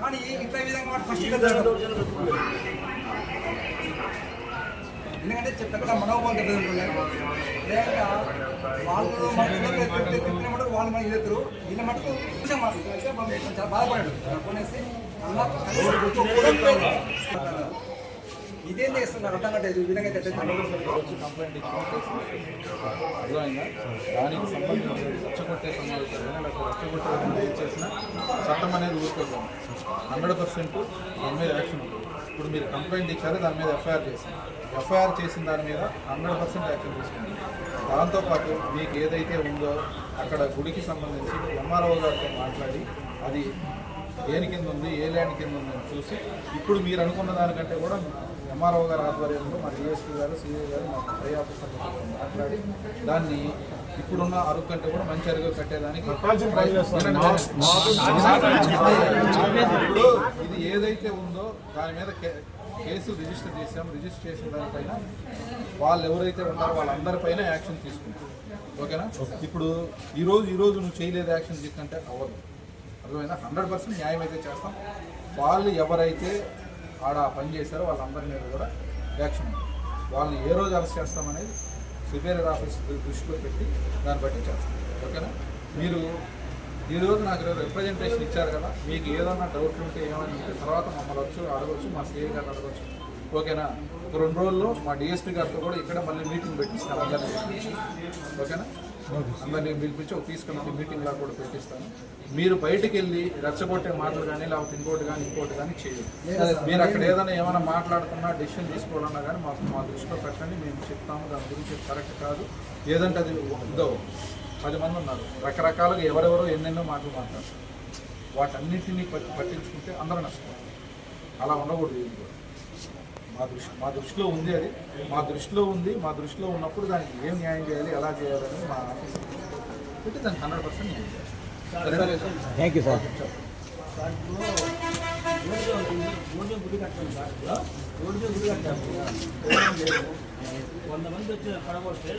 కానీ ఇట్లా ఈ విధంగా ఫస్ట్ ఇక్కడ జరగదు. ఎందుకంటే చెప్పిన మనోభావం దెబ్బతింటున్నాయి లేక వాళ్ళు మనకు తిప్పిన మటుకు వాళ్ళు మనకి ఎదురు వీళ్ళ మటుకు చూసాం మనం. చాలా బాధపడాడు. కొనేసి ఇదేం చేస్తున్నారు? అంటే ఈ విధంగా అయితే కంప్లైంట్ దానికి సంబంధించి రచ్చగొట్టే సమావేశాలు రచ్చగొట్టే ఏం చట్టం అనేది ఊరుకోదాం హండ్రెడ్ పర్సెంట్ దాని మీద యాక్షన్ ఉంటుంది. ఇప్పుడు మీరు కంప్లైంట్ ఇచ్చారు దాని మీద ఎఫ్ఐఆర్ చేశారు. ఎఫ్ఐఆర్ చేసిన దాని మీద హండ్రెడ్ పర్సెంట్ యాక్షన్ తీసుకుంది దాంతోపాటు మీకు ఏదైతే ఉందో అక్కడ గుడికి సంబంధించి ఎంఆర్ఓ గారితో మాట్లాడి అది దేని కింద ఉంది ఏ ల్యాండ్ కింద ఉంది అని చూసి ఇప్పుడు మీరు అనుకున్న దానికంటే కూడా ఎంఆర్ఓ గారి ఆధ్వర్యంలో మా డిఎస్పీ గారు సిఐ గారు మా పై ఆఫీసర్లతో మాట్లాడి దాన్ని ఇప్పుడున్న అరుగు కంటే కూడా మంచి అరుగు కట్టేదానికి ఇప్పుడు ఇది ఏదైతే ఉందో దాని మీద కేసు రిజిస్టర్ చేసాం రిజిస్టర్ చేసిన దానిపైన వాళ్ళు ఎవరైతే ఉన్నారో వాళ్ళందరిపైన యాక్షన్ తీసుకుంటాం. ఓకేనా? ఇప్పుడు ఈ రోజు ఈ రోజు నువ్వు చేయలేదు యాక్షన్ తీసుకుంటే అవ్వదు. అర్థమైందా? హండ్రెడ్ పర్సెంట్ న్యాయం అయితే చేస్తాం. వాళ్ళు ఎవరైతే ఆడ పని చేశారో వాళ్ళందరి మీద కూడా యాక్షన్ వాళ్ళని ఏ రోజు అరెస్ట్ చేస్తామనేది సుపీరియర్ ఆఫీస్ దృష్టిలో పెట్టి దాన్ని బట్టి చేస్తాం. ఓకేనా? మీరు ఈ రోజు నాకు రిప్రజెంటేషన్ ఇచ్చారు కదా మీకు ఏదన్నా డౌట్లు ఉంటే ఏమైనా ఉంటే తర్వాత మమ్మల్ని వచ్చి అడగవచ్చు మా సీఏ గారిని అడగవచ్చు ఓకేనా? ఒక రెండు రోజుల్లో మా డిఎస్పీ గారితో కూడా ఇక్కడ మళ్ళీ మీటింగ్ పెట్టిస్తాను అందరినీ. ఓకేనా? అందరినీ పిలిపించి ఒక తీసుకుని మీటింగ్ లా కూడా పెట్టిస్తాను. మీరు బయటికి వెళ్ళి రెచ్చగొట్టే మాటలు కానీ లేకపోతే ఇంకోటి కానీ ఇంకోటి కానీ చేయండి. మీరు అక్కడ ఏదైనా ఏమైనా మాట్లాడుతున్నా డెసిషన్ తీసుకోవాలన్నా కానీ మాకు మా దృష్టిలో పెట్టండి. మేము చెప్తాము. దాని గురించి కరెక్ట్ కాదు. ఏదంటే అది ఇదో పది మంది ఉన్నారు. రకరకాలుగా ఎవరెవరో ఎన్నెన్నో మాటలు మాట్లాడతారు వాటన్నిటినీ పట్టి పట్టించుకుంటే అందరూ నష్టం అలా ఉండకూడదు మా దృష్టి మా దృష్టిలో ఉంది అది. మా దృష్టిలో ఉంది. మా దృష్టిలో ఉన్నప్పుడు దానికి ఏం న్యాయం చేయాలి ఎలా చేయాలని మా ఆఫీస్ పెట్టి దానికి హండ్రెడ్ పర్సెంట్ న్యాయం చేస్తాం. Thank you sir. వంద మంది వచ్చి పడగొడితే